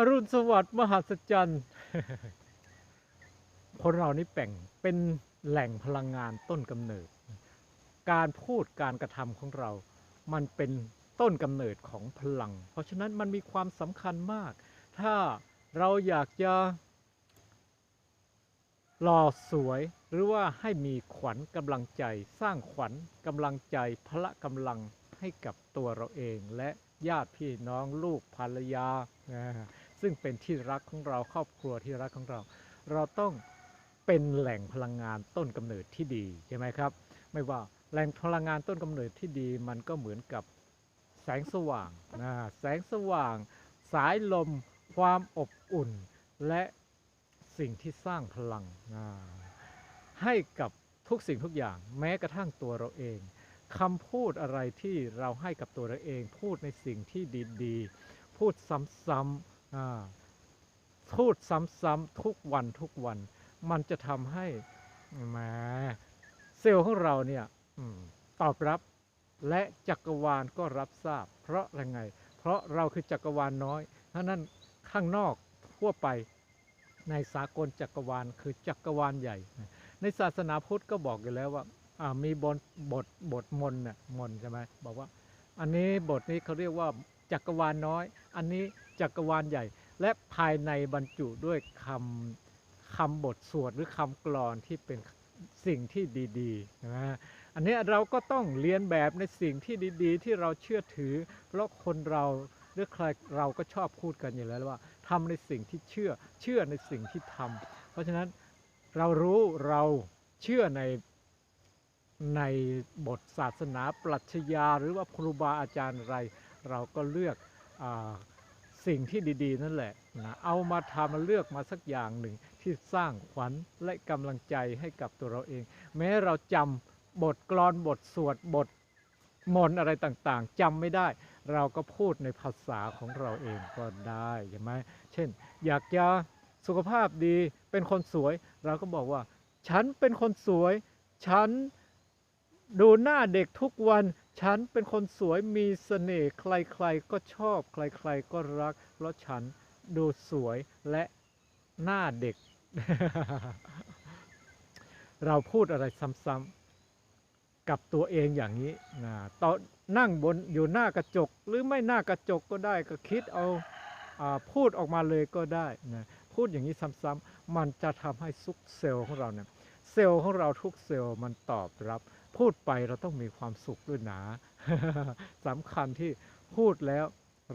อรุณสวัสดิ์มหัศจรรย์ คนเรานี่แป่งเป็นแหล่งพลังงานต้นกำเนิด การพูดการกระทำของเรา มันเป็นต้นกำเนิดของพลัง เพราะฉะนั้นมันมีความสำคัญมาก ถ้าเราอยากจะหล่อสวยหรือว่าให้มีขวัญกำลังใจ สร้างขวัญกำลังใจพละกำลังให้กับตัวเราเองและญาติพี่น้องลูกภรรยาอ่า ซึ่งเป็นที่รักของเราครอบครัวที่รักของเรา เราต้องเป็นแหล่งพลังงานต้นกำเนิดที่ดีใช่ไหมครับ ไม่ว่าแหล่งพลังงานต้นกำเนิดที่ดี มันก็เหมือนกับแสงสว่างนะแสงสว่าง สายลม ความอบอุ่น และสิ่งที่สร้างพลังอ่าให้กับทุกสิ่งทุกอย่าง แม้กระทั่งตัวเราเองคำพูดอะไรที่เราให้กับตัวเราเอง พูดในสิ่งที่ดีๆ พูดซ้ำๆ พูดซ้ำๆทุกวันทุกวัน มันจะทำให้แหมเซลล์ของเราเนี่ยอตอบรับและจักรวาลก็รับทราบ เพราะอะไรไง เพราะเราคือจักรวาลน้อยเพราะนั้นข้างนอกทั่วไปในสากลจักรวาลคือจักรวาลใหญ่ ในศาสนาพุทธก็บอกอยู่แล้วว่ามีบทบทบทมนต์น่ะมนใช่ไหมบอกว่า อันนี้บทนี้เขาเรียกว่าจักรวาลน้อย อันนี้ จักรวาลใหญ่ และภายในบรรจุด้วยคำคำบทสวดหรือคำกลอนที่เป็นสิ่งที่ดีๆนะฮะอันนี้เราก็ต้องเรียนแบบในสิ่งที่ดีๆ ที่เราเชื่อถือ เพราะคนเราหรือใครเราก็ชอบพูดกันอยู่แล้วว่าทำในสิ่งที่เชื่อเชื่อในสิ่งที่ทำเพราะฉะนั้นเรารู้เราเชื่อในในบทศาสนาปรัชญาหรือว่าครูบาอาจารย์อะไร เราก็เลือกอ สิ่งที่ดีๆ นั่นแหละนะเอามาทำมาเลือกมาสักอย่างหนึ่งที่สร้างขวัญและกำลังใจให้กับตัวเราเอง แม้เราจำบทกลอนบทสวดบทมนอะไรต่างๆจำไม่ได้ เราก็พูดในภาษาของเราเองก็ได้ใช่ไหมเช่น อยากจะสุขภาพดีเป็นคนสวย เราก็บอกว่า ฉันเป็นคนสวย ฉัน ดูหน้าเด็กทุกวัน ฉันเป็นคนสวยมีเสน่ห์ใครๆก็ชอบ ใครๆก็รัก เพราะฉันดูสวยและหน้าเด็ก เราพูดอะไรซ้ำๆกับตัวเองอย่างนี้นะตอนนั่งบนอยู่หน้ากระจก หรือไม่หน้ากระจกก็ได้ก็คิดเอาอาพูดออกมาเลยก็ได้นะพูดอย่างนี้ซ้ำๆมันจะทำให้ซุกเซลล์ของเราเนี่ยเซลล์ของเราทุกเซลล์มันตอบรับ พูดไปเราต้องมีความสุขด้วยนะสำคัญที่พูดแล้ว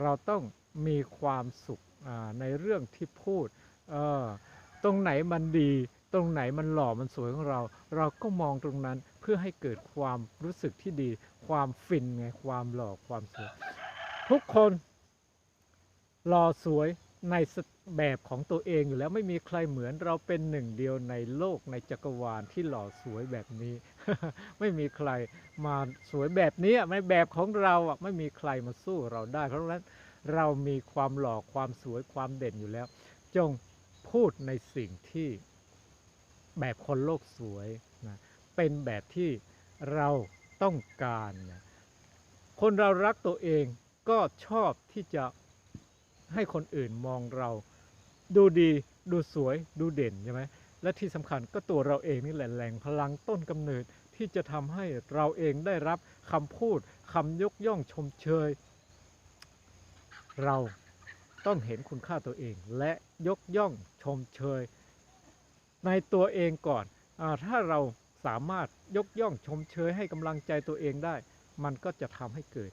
เราต้องมีความสุขในเรื่องที่พูด ตรงไหนมันดี ตรงไหนมันหล่อมันสวยของเรา เราก็มองตรงนั้นเพื่อให้เกิดความรู้สึกที่ดี ความฟินไงความหล่อความสวย ทุกคนหล่อสวยในแบบของตัวเองอยู่แล้วไม่มีใครเหมือนเราเป็นหนึ่งเดียวในโลกในจักรวาลที่หล่อสวยแบบนี้ ไม่มีใครมาสวยแบบนี้ในแบบของเราอะไม่มีใครมาสู้เราได้ เพราะฉะนั้นเรามีความหล่อความสวยความเด่นอยู่แล้ว จงพูดในสิ่งที่แบบคนโลกสวยนะเป็นแบบที่เราต้องการนะคนเรารักตัวเองก็ชอบที่จะให้คนอื่นมองเรา ดูดีดูสวยดูเด่นใช่ไหม และที่สำคัญก็ตัวเราเองนี่แหละแหล่งพลังต้นกำเนิดที่จะทำให้เราเองได้รับคำพูดคำยกย่องชมเชย เราต้องเห็นคุณค่าตัวเอง และยกย่องชมเชย ในตัวเองก่อนอถ้าเราสามารถยกย่องชมเชยให้กำลังใจตัวเองได้ มันก็จะทำให้เกิด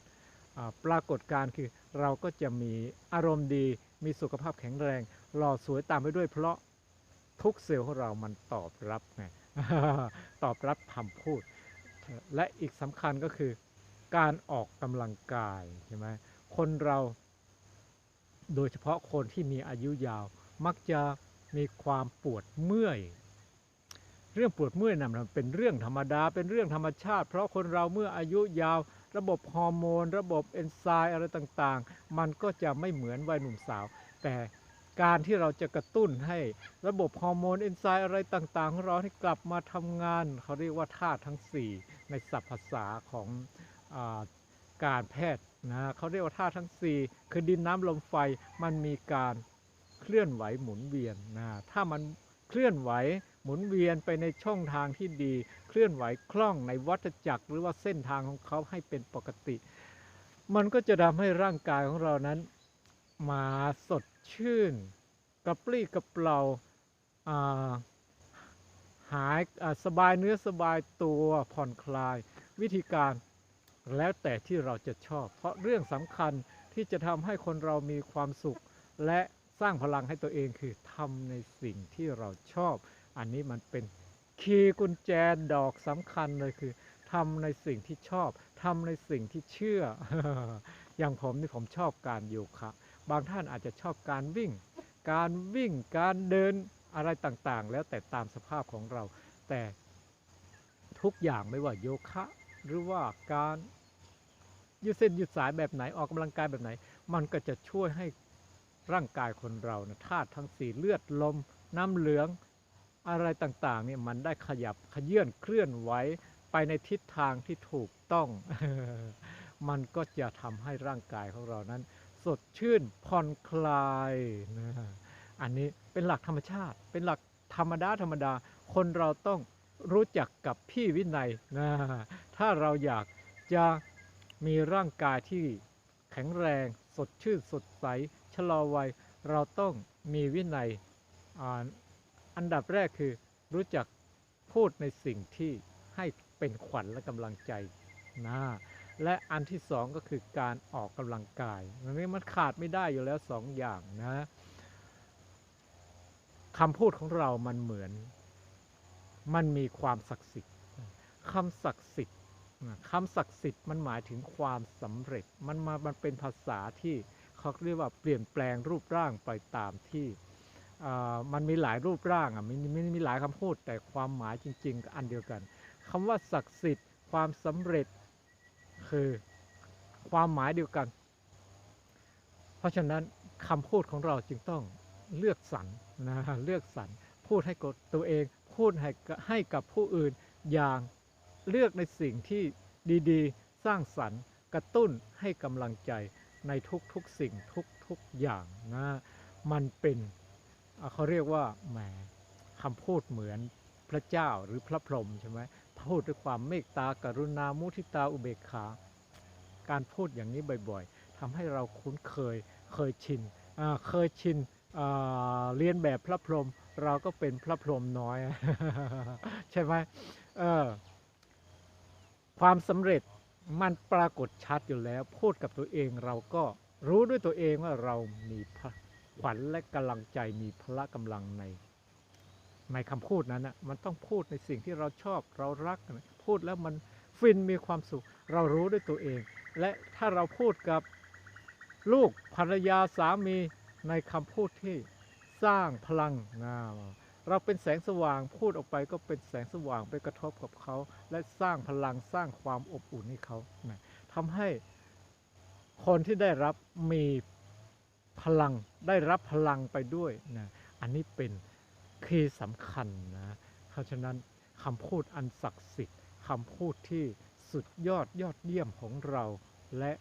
ปรากฏการณ์คือเราก็จะมีอารมณ์ดี มีสุขภาพแข็งแรง หล่อสวยตามไปด้วยเพราะ ทุกเซลล์ของเรามันตอบรับไงตอบรับคำพูด และอีกสำคัญก็คือการออกกำลังกายใช่ไหมคนเรา โดยเฉพาะคนที่มีอายุยาว มักจะมีความปวดเมื่อย เรื่องปวดเมื่อยนะมันเป็นเรื่องธรรมดาเป็นเรื่องธรรมชาติ เพราะคนเราเมื่ออายุยาว ระบบฮอร์โมน ระบบเอนไซม์อะไรต่างๆ มันก็จะไม่เหมือนวัยหนุ่มสาว แต่ การที่เราจะกระตุ้นให้ระบบฮอร์โมนเอนไซม์อะไรต่างๆของเราให้กลับมาทำงาน เขาเรียกว่าธาตุทั้ง 4 ในศัพท์ภาษาของอการแพทย์นะเขาเรียกว่าธาตุทั้ง 4 คือดินน้ำลมไฟมันมีการเคลื่อนไหวหมุนเวียนนะถ้ามันเคลื่อนไหวหมุนเวียนไปในช่องทางที่ดี เคลื่อนไหวคล่องในวัฏจักร หรือว่าเส้นทางของเขาให้เป็นปกติ มันก็จะทำให้ร่างกายของเรานั้น มาสดชื่น กระปรี้กระเปร่าหายสบายเนื้อสบายตัวผ่อนคลายวิธีการแล้วแต่ที่เราจะชอบ เพราะเรื่องสำคัญที่จะทำให้คนเรามีความสุข และสร้างพลังให้ตัวเองคือทำในสิ่งที่เราชอบ อันนี้มันเป็นคีย์กุญแจดอกสำคัญเลยคือทำในสิ่งที่ชอบทำในสิ่งที่เชื่อ อย่างผมนี่ผมชอบการโยคะ บางท่านอาจจะชอบการวิ่ง การวิ่งการเดินอะไรต่างๆ แล้วแต่ตามสภาพของเรา แต่ทุกอย่างไม่ว่าโยคะ หรือว่าการยืดเส้นยืดสายแบบไหนออกกำลังกายแบบไหน มันก็จะช่วยให้ร่างกายคนเรานะธาตุทั้งสี่เลือดลม น้ำเหลืองอะไรต่างๆเนี่ยมันได้ขยับขยื่นเคลื่อนไหวไปในทิศทางที่ถูกต้อง มันก็จะทำให้ร่างกายของเรานั้น สดชื่นผ่อนคลายนะอันนี้เป็นหลักธรรมชาติ เป็นหลักธรรมดาธรรมดา คนเราต้องรู้จักกับพี่วินัยนะถ้าเราอยากจะมีร่างกายที่แข็งแรง สดชื่นสดใสชะลอวัย เราต้องมีวินัยอ,อันดับแรกคือรู้จักพูดในสิ่งที่ให้เป็นขวัญและกำลังใจนะ และอันที่สองก็คือการออกกำลังกายอันนี้มันขาดไม่ได้อยู่แล้วสองอย่างนะคำพูดของเรามันเหมือน มันมีความศักดิ์สิทธิ์คำศักดิ์สิทธิ์คำศักดิ์สิทธิ์มันหมายถึงความสำเร็จ มันมา มันเป็นภาษาที่เขาเรียกว่าเปลี่ยนแปลงรูปร่างไปตามที่อ่ามันมีหลายรูปร่างอะมีมีมีหลายคำพูดแต่ความหมายจริงๆก็อันเดียวกันคำว่าศักดิ์สิทธิ์ ความสำเร็จ คือความหมายเดียวกัน เพราะฉะนั้นคำพูดของเราจึงต้องเลือกสรรนะเลือกสรรพูดให้กับตัวเอง พูดให้ให้กับผู้อื่นอย่างเลือกในสิ่งที่ดีๆ สร้างสรรค์ กระตุ้นให้กำลังใจในทุกๆสิ่งทุกๆอย่างนะมันเป็นเขาเรียกว่าแหมคำพูดเหมือนพระเจ้าหรือพระพรหมใช่ไหม พูดด้วยความเมตตากรุณามุทิตาอุเบกขา การพูดอย่างนี้บ่อยๆทำให้เราคุ้นเคยเคยชินเคยชินเรียนแบบพระพรหมเราก็เป็นพระพรหมน้อย ใช่ไหมเออความสำเร็จมันปรากฏชัดอยู่แล้ว พูดกับตัวเองเราก็รู้ด้วยตัวเองว่าเรามีขวัญและกำลังใจมีพละกำลังใน ในคำพูดนั้นนะมันต้องพูดในสิ่งที่เราชอบเรารักพูดแล้วมันฟินมีความสุข เรารู้ด้วยตัวเอง และถ้าเราพูดกับลูกภรรยาสามีในคำพูดที่สร้างพลังนะเราเป็นแสงสว่างพูดออกไปก็เป็นแสงสว่างไปกระทบกับเขา และสร้างพลังสร้างความอบอุ่นให้เขานะทำให้คนที่ได้รับมีพลังได้รับพลังไปด้วยนะอันนี้เป็น คีย์สำคัญนะเพราะฉะนั้นคำพูดอันศักดิ์สิทธิ์คำพูดที่สุดยอดยอดเยี่ยมของเรา และ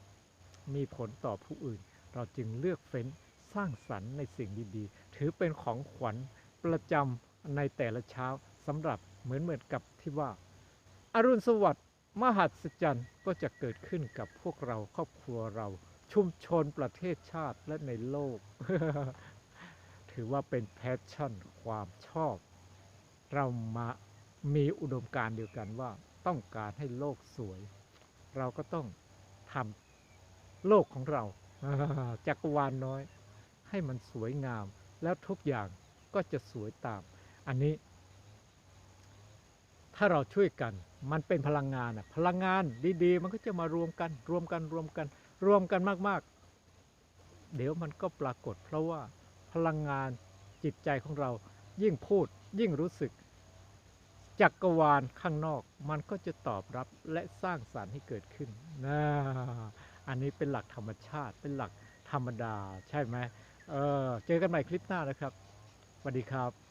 มีผลต่อผู้อื่น เราจึงเลือกเฟ้นสร้างสรรค์ในสิ่งดีๆ ถือเป็นของขวัญประจำในแต่ละเช้าสำหรับเหมือนเหมือนกับที่ว่า อรุณสวัสดิ์มหัศจรรย์ก็จะเกิดขึ้นกับพวกเราครอบครัวเรา ชุมชนประเทศชาติและในโลก ถือว่าเป็นแพชชั่นความชอบ เรามามีอุดมการณ์เดียวกันว่าต้องการให้โลกสวย เราก็ต้องทำโลกของเราจักรวาลน้อย ให้มันสวยงาม แล้วทุกอย่างก็จะสวยตาม อันนี้ ถ้าเราช่วยกันมันเป็นพลังงานอะพลังงานดีๆ มันก็จะมารวมกัน รวมกันรวมกัน รวมกันมาก ๆ เดี๋ยวมันก็ปรากฏเพราะว่า พลังงานจิตใจของเรา ยิ่งพูดยิ่งรู้สึก จักรวาลข้างนอกมันก็จะตอบรับและสร้างสารรค์ให้เกิดขึ้นนะอันนี้เป็นหลักธรรมชาติ เป็นหลักธรรมดา ใช่ไหมเออเจอกันใหม่คลิปหน้านะครับสวัสดีครับ